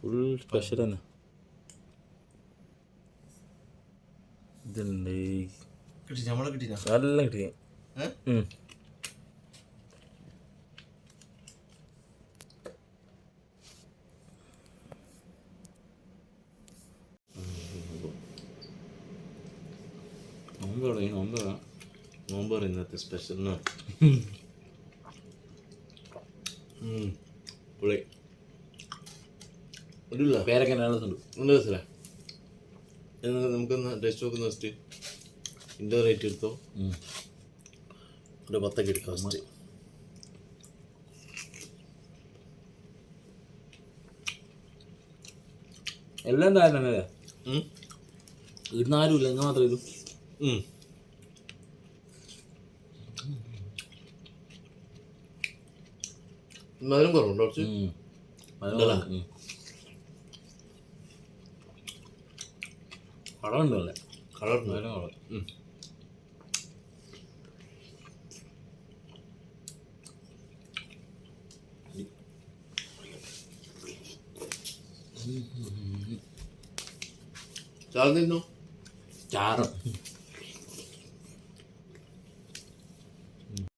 Full special തന്നെ ഇതുണ്ട് നല്ല കിട്ടി. നോമ്പ് തുടങ്ങി. നോമ്പ്. നോമ്പ് ഇന്നത്തെ സ്പെഷ്യൽ പുളി. ഇടില്ല പേരൊക്കെ നല്ലതുണ്ട് നല്ല രസല്ലേ എന്നാ നമുക്കൊന്ന് ടേസ്റ്റ് നോക്കുന്ന ഫസ്റ്റ് ഇന്റെ റേറ്റ് എടുത്തോ? ഒരു പത്തൊക്കെ എടുക്കാം ഫസ്റ്റ് എല്ലാം. ഇടുന്ന ഇല്ല നിങ്ങൾ മാത്രമേ ഇല്ലൂ എന്നാലും കുറവുണ്ടോ കുറച്ച്? ഉം. ഉണ്ട് നല്ല കളർ കളർ നല്ല കളർ. ചാർന്നിരുന്നോ ചാറ്